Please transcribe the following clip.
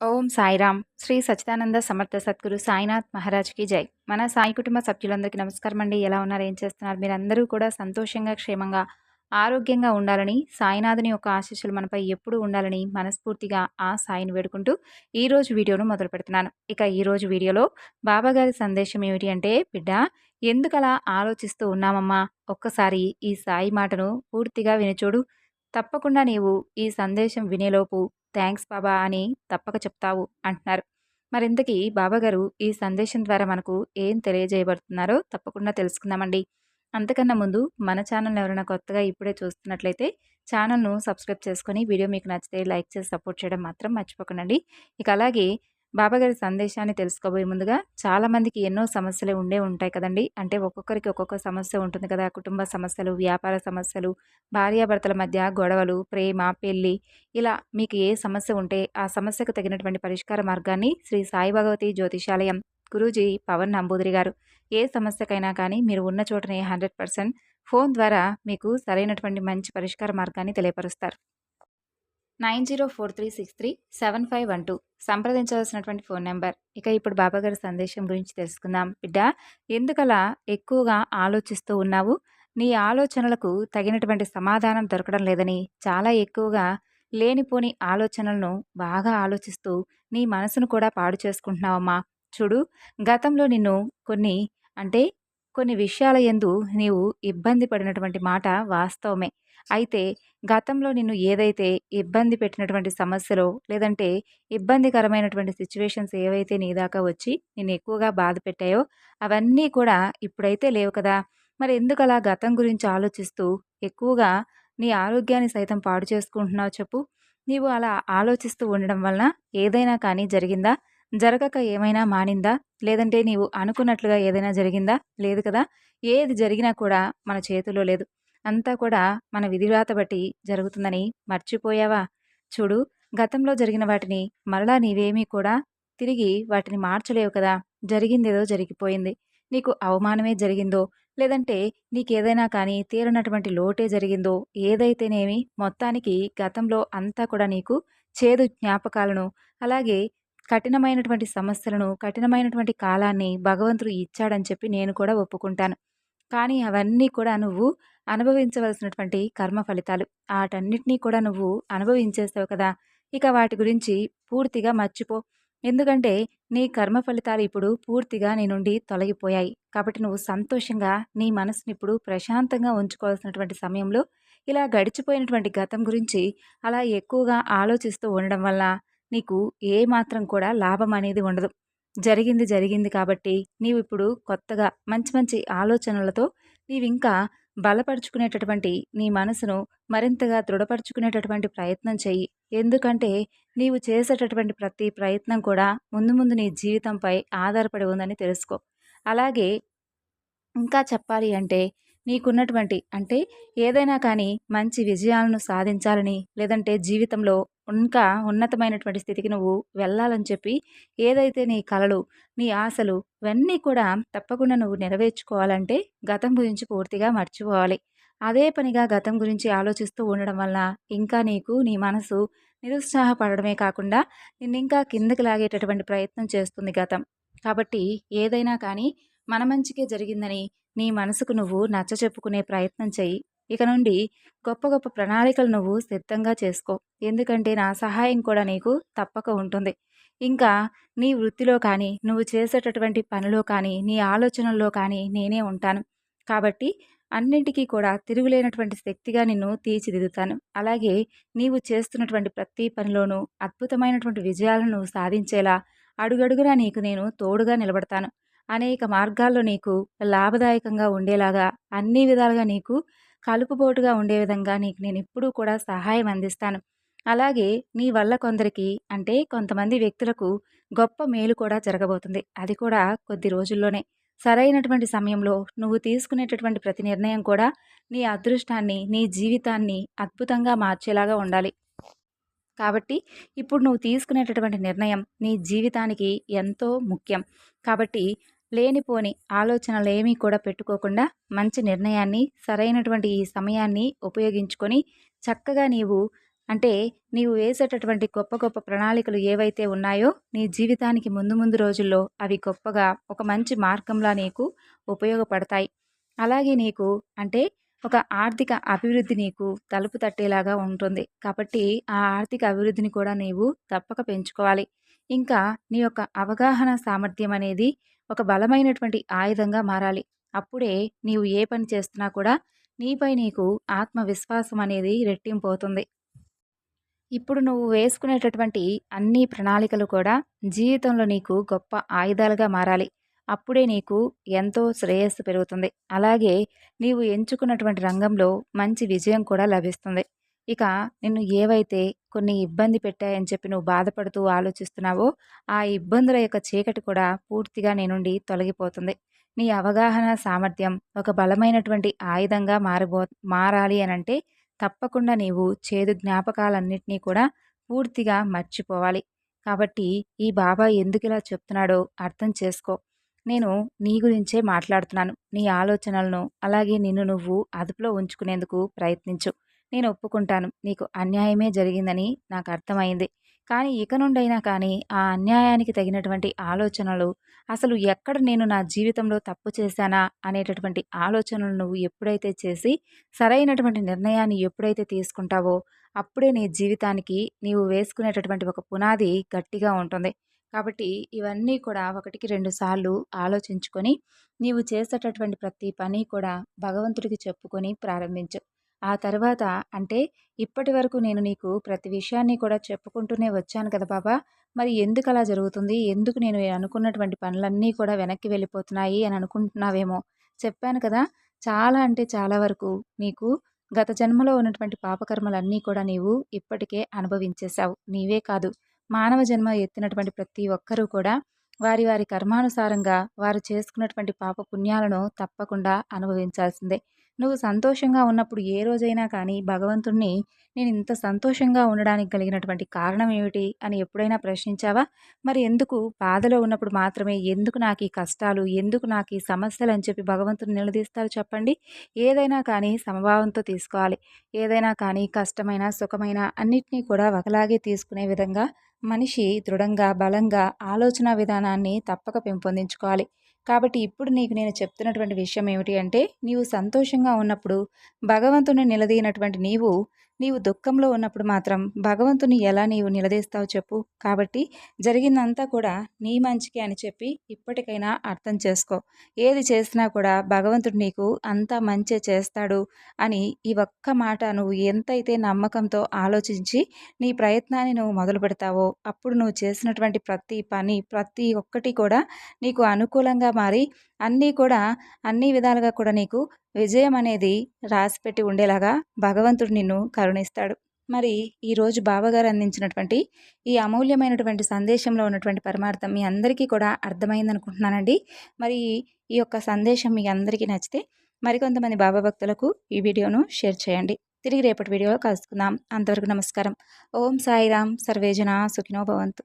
ఓం సాయిరామ్. శ్రీ సచ్చిదానంద సమర్థ సద్గురు సాయినాథ్ మహారాజ్కి జై. మన సాయి కుటుంబ సభ్యులందరికీ నమస్కారం అండి. ఎలా ఉన్నారు? ఏం చేస్తున్నారు? మీరందరూ కూడా సంతోషంగా క్షేమంగా ఆరోగ్యంగా ఉండాలని సాయినాథుని యొక్క ఆశీస్సులు మనపై ఎప్పుడూ ఉండాలని మనస్ఫూర్తిగా ఆ సాయిని వేడుకుంటూ ఈరోజు వీడియోను మొదలు పెడుతున్నాను. ఇక ఈరోజు వీడియోలో బాబాగారి సందేశం ఏమిటి అంటే బిడ్డ ఎందుకలా ఆలోచిస్తూ ఉన్నామమ్మా? ఒక్కసారి ఈ సాయి మాటను పూర్తిగా వినిచూడు. తప్పకుండా నీవు ఈ సందేశం వినేలోపు థ్యాంక్స్ బాబా అని తప్పక చెప్తావు అంటున్నారు. మరింతకీ బాబాగారు ఈ సందేశం ద్వారా మనకు ఏం తెలియజేయబడుతున్నారో తప్పకుండా తెలుసుకుందామండి. అంతకన్నా ముందు మన ఛానల్ ఎవరైనా కొత్తగా ఇప్పుడే చూస్తున్నట్లయితే ఛానల్ను సబ్స్క్రైబ్ చేసుకొని వీడియో మీకు నచ్చితే లైక్ చేసి సపోర్ట్ చేయడం మాత్రం మర్చిపోకండి ఇక అలాగే బాబాగారి సందేశాన్ని తెలుసుకోబోయే ముందుగా చాలామందికి ఎన్నో సమస్యలు ఉండే ఉంటాయి కదండి. అంటే ఒక్కొక్కరికి ఒక్కొక్క సమస్య ఉంటుంది కదా. కుటుంబ సమస్యలు వ్యాపార సమస్యలు భార్యాభర్తల మధ్య గొడవలు ప్రేమ పెళ్ళి ఇలా మీకు ఏ సమస్య ఉంటే ఆ సమస్యకు తగినటువంటి పరిష్కార మార్గాన్ని శ్రీ సాయి భగవతి జ్యోతిషాలయం గురూజీ పవన్ నంబూదిరి గారు. ఏ సమస్యకైనా కానీ మీరు ఉన్న చోటనే హండ్రెడ్ పర్సెంట్ ఫోన్ ద్వారా మీకు సరైనటువంటి మంచి పరిష్కార మార్గాన్ని తెలియపరుస్తారు. Nine zero four three six three seven five one two సంప్రదించవలసినటువంటి phone number. ఇక ఇప్పుడు బాబాగారి సందేశం గురించి తెలుసుకుందాం. బిడ్డ ఎందుకలా ఎక్కువగా ఆలోచిస్తూ ఉన్నావు? నీ ఆలోచనలకు తగినటువంటి సమాధానం దొరకడం లేదని చాలా ఎక్కువగా లేనిపోని ఆలోచనలను బాగా ఆలోచిస్తూ నీ మనసును కూడా పాడు చేసుకుంటున్నావమ్మా. చూడు గతంలో నిన్ను కొన్ని అంటే కొన్ని విషయాల ఎందు నీవు ఇబ్బంది పడినటువంటి మాట వాస్తవమే. అయితే గతంలో నిన్ను ఏదైతే ఇబ్బంది పెట్టినటువంటి సమస్యలో లేదంటే ఇబ్బందికరమైనటువంటి సిచ్యువేషన్స్ ఏవైతే నీ దాకా వచ్చి నేను ఎక్కువగా బాధ పెట్టాయో అవన్నీ కూడా ఇప్పుడైతే లేవు కదా. మరి ఎందుకు అలా గతం గురించి ఆలోచిస్తూ ఎక్కువగా నీ ఆరోగ్యాన్ని సైతం పాడు చేసుకుంటున్నావు చెప్పు. నీవు అలా ఆలోచిస్తూ ఉండడం వలన ఏదైనా కానీ జరిగిందా? జరగక ఏమైనా మానిందా? లేదంటే నీవు అనుకున్నట్లుగా ఏదైనా జరిగిందా? లేదు కదా? ఏది జరిగినా కూడా మన చేతిలో లేదు. అంతా కూడా మన విధివ్రాత బట్టి జరుగుతుందని మర్చిపోయావా? చూడు గతంలో జరిగిన వాటిని మరలా నీవేమీ కూడా తిరిగి వాటిని మార్చలేవు కదా? జరిగిందేదో జరిగిపోయింది. నీకు అవమానమే జరిగిందో లేదంటే నీకేదైనా కానీ తీరనటువంటి లోటే జరిగిందో ఏదైతేనేమి మొత్తానికి గతంలో అంతా కూడా నీకు చేదు జ్ఞాపకాలను అలాగే కఠినమైనటువంటి సమస్యలను కఠినమైనటువంటి కాలాన్ని భగవంతుడు ఇచ్చాడని చెప్పి నేను కూడా ఒప్పుకుంటాను. కానీ అవన్నీ కూడా నువ్వు అనుభవించవలసినటువంటి కర్మ ఫలితాలు. వాటన్నిటినీ కూడా నువ్వు అనుభవించేస్తావు కదా! ఇక వాటి గురించి పూర్తిగా మర్చిపో. ఎందుకంటే నీ కర్మ ఫలితాలు ఇప్పుడు పూర్తిగా నీ నుండి తొలగిపోయాయి. కాబట్టి నువ్వు సంతోషంగా నీ మనసుని ఇప్పుడు ప్రశాంతంగా ఉంచుకోవాల్సినటువంటి సమయంలో ఇలా గడిచిపోయినటువంటి గతం గురించి అలా ఎక్కువగా ఆలోచిస్తూ ఉండడం వల్ల నీకు ఏ మాత్రం కూడా లాభం అనేది ఉండదు. జరిగింది జరిగింది కాబట్టి నీవు ఇప్పుడు కొత్తగా మంచి మంచి ఆలోచనలతో నీవింకా బలపరుచుకునేటటువంటి నీ మనసును మరింతగా దృఢపరుచుకునేటటువంటి ప్రయత్నం చెయ్యి. ఎందుకంటే నీవు చేసేటటువంటి ప్రతి ప్రయత్నం కూడా ముందు ముందు నీ జీవితంపై ఆధారపడి ఉందని తెలుసుకో. అలాగే ఇంకా చెప్పాలి అంటే నీకున్నటువంటి అంటే ఏదైనా కానీ మంచి విజయాలను సాధించాలని లేదంటే జీవితంలో ఇంకా ఉన్నతమైనటువంటి స్థితికి నువ్వు వెళ్ళాలని చెప్పి ఏదైతే నీ కలలు నీ ఆశలు ఇవన్నీ కూడా తప్పకుండా నువ్వు నెరవేర్చుకోవాలంటే గతం గురించి పూర్తిగా మర్చిపోవాలి. అదే పనిగా గతం గురించి ఆలోచిస్తూ ఉండడం వల్ల ఇంకా నీకు నీ మనసు నిరుత్సాహపడడమే కాకుండా నిన్ను ఇంకా కిందకి లాగేటటువంటి ప్రయత్నం చేస్తుంది గతం. కాబట్టి ఏదైనా కానీ మన మంచికే జరిగిందని నీ మనసుకు నువ్వు నచ్చ చెప్పుకునే ప్రయత్నం చెయ్యి. ఇక నుండి గొప్ప గొప్ప ప్రణాళికలు నువ్వు సిద్ధంగా చేసుకో. ఎందుకంటే నా సహాయం కూడా నీకు తప్పక ఉంటుంది. ఇంకా నీ వృత్తిలో కానీ నువ్వు చేసేటటువంటి పనిలో కానీ నీ ఆలోచనల్లో కానీ నేనే ఉంటాను. కాబట్టి అన్నింటికీ కూడా తిరుగులేనటువంటి శక్తిగా నిన్ను తీర్చిదిద్దుతాను. అలాగే నీవు చేస్తున్నటువంటి ప్రతి పనిలోనూ అద్భుతమైనటువంటి విజయాలను నువ్వు సాధించేలా అడుగడుగునా నీకు నేను తోడుగా నిలబడతాను. అనేక మార్గాల్లో నీకు లాభదాయకంగా ఉండేలాగా అన్ని విధాలుగా నీకు కలుపుబోటుగా ఉండే విధంగా నీకు నేను ఎప్పుడూ కూడా సహాయం అందిస్తాను. అలాగే నీ వల్ల కొందరికి అంటే కొంతమంది వ్యక్తులకు గొప్ప మేలు కూడా జరగబోతుంది. అది కూడా కొద్ది రోజుల్లోనే. సరైనటువంటి సమయంలో నువ్వు తీసుకునేటటువంటి ప్రతి నిర్ణయం కూడా నీ అదృష్టాన్ని నీ జీవితాన్ని అద్భుతంగా మార్చేలాగా ఉండాలి. కాబట్టి ఇప్పుడు నువ్వు తీసుకునేటటువంటి నిర్ణయం నీ జీవితానికి ఎంతో ముఖ్యం. కాబట్టి లేనిపోని ఆలోచనలు ఏమీ కూడా పెట్టుకోకుండా మంచి నిర్ణయాన్ని సరైనటువంటి ఈ సమయాన్ని ఉపయోగించుకొని చక్కగా నీవు అంటే నీవు వేసేటటువంటి గొప్ప గొప్ప ప్రణాళికలు ఏవైతే ఉన్నాయో నీ జీవితానికి ముందు ముందు రోజుల్లో అవి గొప్పగా ఒక మంచి మార్గంలా నీకు ఉపయోగపడతాయి. అలాగే నీకు అంటే ఒక ఆర్థిక అభివృద్ధి నీకు తలుపు తట్టేలాగా ఉంటుంది. కాబట్టి ఆ ఆర్థిక అభివృద్ధిని కూడా నీవు తప్పక పెంచుకోవాలి. ఇంకా నీ యొక్క అవగాహన సామర్థ్యం అనేది ఒక బలమైనటువంటి ఆయుధంగా మారాలి. అప్పుడే నీవు ఏ పని చేస్తున్నా కూడా నీపై నీకు ఆత్మవిశ్వాసం అనేది రెట్టింపు అవుతుంది ఇప్పుడు నువ్వు వేసుకునేటటువంటి అన్ని ప్రణాళికలు కూడా జీవితంలో నీకు గొప్ప ఆయుధాలుగా మారాలి. అప్పుడే నీకు ఎంతో శ్రేయస్సు పెరుగుతుంది. అలాగే నీవు ఎంచుకున్నటువంటి రంగంలో మంచి విజయం కూడా లభిస్తుంది. ఇక నిన్ను ఏవైతే కొన్ని ఇబ్బంది పెట్టాయని చెప్పి నువ్వు బాధపడుతూ ఆలోచిస్తున్నావో ఆ ఇబ్బందుల యొక్క చీకటి కూడా పూర్తిగా నీ నుండి తొలగిపోతుంది. నీ అవగాహన సామర్థ్యం ఒక బలమైనటువంటి ఆయుధంగా మారిపో మారాలి అని అంటే తప్పకుండా నీవు చేదు జ్ఞాపకాలన్నింటినీ కూడా పూర్తిగా మర్చిపోవాలి. కాబట్టి ఈ బాబా ఎందుకు ఇలా చెప్తున్నాడో అర్థం చేసుకో. నేను నీ గురించే మాట్లాడుతున్నాను. నీ ఆలోచనలను అలాగే నిన్ను నువ్వు అదుపులో ఉంచుకునేందుకు ప్రయత్నించు. నేను ఒప్పుకుంటాను. నీకు అన్యాయమే జరిగిందని నాకు అర్థమైంది. కానీ ఇక నుండైనా కానీ ఆ అన్యాయానికి తగినటువంటి ఆలోచనలు అసలు ఎక్కడ నేను నా జీవితంలో తప్పు చేశానా అనేటటువంటి ఆలోచనలు నువ్వు ఎప్పుడైతే చేసి సరైనటువంటి నిర్ణయాన్ని ఎప్పుడైతే తీసుకుంటావో అప్పుడే నీ జీవితానికి నీవు వేసుకునేటటువంటి ఒక పునాది గట్టిగా ఉంటుంది. కాబట్టి ఇవన్నీ కూడా ఒకటికి రెండు సార్లు ఆలోచించుకొని నీవు చేసేటటువంటి ప్రతి పని కూడా భగవంతుడికి చెప్పుకొని ప్రారంభించు. ఆ తర్వాత అంటే ఇప్పటి వరకు నేను నీకు ప్రతి విషయాన్ని కూడా చెప్పుకుంటూనే వచ్చాను కదా బాబా. మరి ఎందుకు అలా జరుగుతుంది? ఎందుకు నేను అనుకున్నటువంటి పనులన్నీ కూడా వెనక్కి వెళ్ళిపోతున్నాయి అని అనుకుంటున్నావేమో. చెప్పాను కదా. చాలా అంటే చాలా వరకు నీకు గత జన్మలో ఉన్నటువంటి పాపకర్మలన్నీ కూడా నీవు ఇప్పటికే అనుభవించేశావు. నీవే కాదు. మానవ జన్మ ఎత్తినటువంటి ప్రతి ఒక్కరూ కూడా వారి వారి కర్మానుసారంగా వారు చేసుకున్నటువంటి పాప పుణ్యాలను తప్పకుండా అనుభవించాల్సిందే. నువ్వు సంతోషంగా ఉన్నప్పుడు ఏ రోజైనా కానీ భగవంతుణ్ణి నేను ఇంత సంతోషంగా ఉండడానికి కలిగినటువంటి కారణం ఏమిటి అని ఎప్పుడైనా ప్రశ్నించావా? మరి ఎందుకు? బాధలో ఉన్నప్పుడు మాత్రమే ఎందుకు నాకు ఈ కష్టాలు ఎందుకు నాకు ఈ సమస్యలు అని చెప్పి భగవంతుని నిలదీస్తారు చెప్పండి. ఏదైనా కానీ సమభావంతో తీసుకోవాలి. ఏదైనా కానీ కష్టమైన సుఖమైన అన్నిటినీ కూడా ఒకలాగే తీసుకునే విధంగా మనిషి దృఢంగా బలంగా ఆలోచన విధానాన్ని తప్పక పెంపొందించుకోవాలి. కాబట్టి ఇప్పుడు నీకు నేను చెప్తున్నటువంటి విషయం ఏమిటి అంటే నీవు సంతోషంగా ఉన్నప్పుడు భగవంతుని నిలదీనటువంటి నీవు నీవు దుఃఖంలో ఉన్నప్పుడు మాత్రం భగవంతుని ఎలా నీవు నిలదీస్తావు చెప్పు. కాబట్టి జరిగిందంతా కూడా నీ మంచికి అని చెప్పి ఇప్పటికైనా అర్థం చేసుకో. ఏది చేసినా కూడా భగవంతుడు నీకు అంతా మంచే చేస్తాడు అని ఈ ఒక్క మాట నువ్వు ఎంతైతే నమ్మకంతో ఆలోచించి నీ ప్రయత్నాన్ని నువ్వు మొదలు పెడతావో అప్పుడు నువ్వు చేసినటువంటి ప్రతి పని ప్రతి ఒక్కటి కూడా నీకు అనుకూలంగా మారి అన్నీ కూడా అన్ని విధాలుగా కూడా నీకు విజయం అనేది రాసిపెట్టి ఉండేలాగా భగవంతుడు నిన్ను కరుణిస్తాడు. మరి ఈరోజు బావగారు అందించినటువంటి ఈ అమూల్యమైనటువంటి సందేశంలో ఉన్నటువంటి పరమార్థం మీ అందరికీ కూడా అర్థమైంది అనుకుంటున్నానండి మరి ఈ యొక్క సందేశం మీ అందరికీ నచ్చితే మరికొంతమంది బాబా భక్తులకు ఈ వీడియోను షేర్ చేయండి. తిరిగి రేపటి వీడియోలో కలుసుకుందాం. అంతవరకు నమస్కారం. ఓం సాయిరామ్ సర్వేజన సుఖినో భవంతు.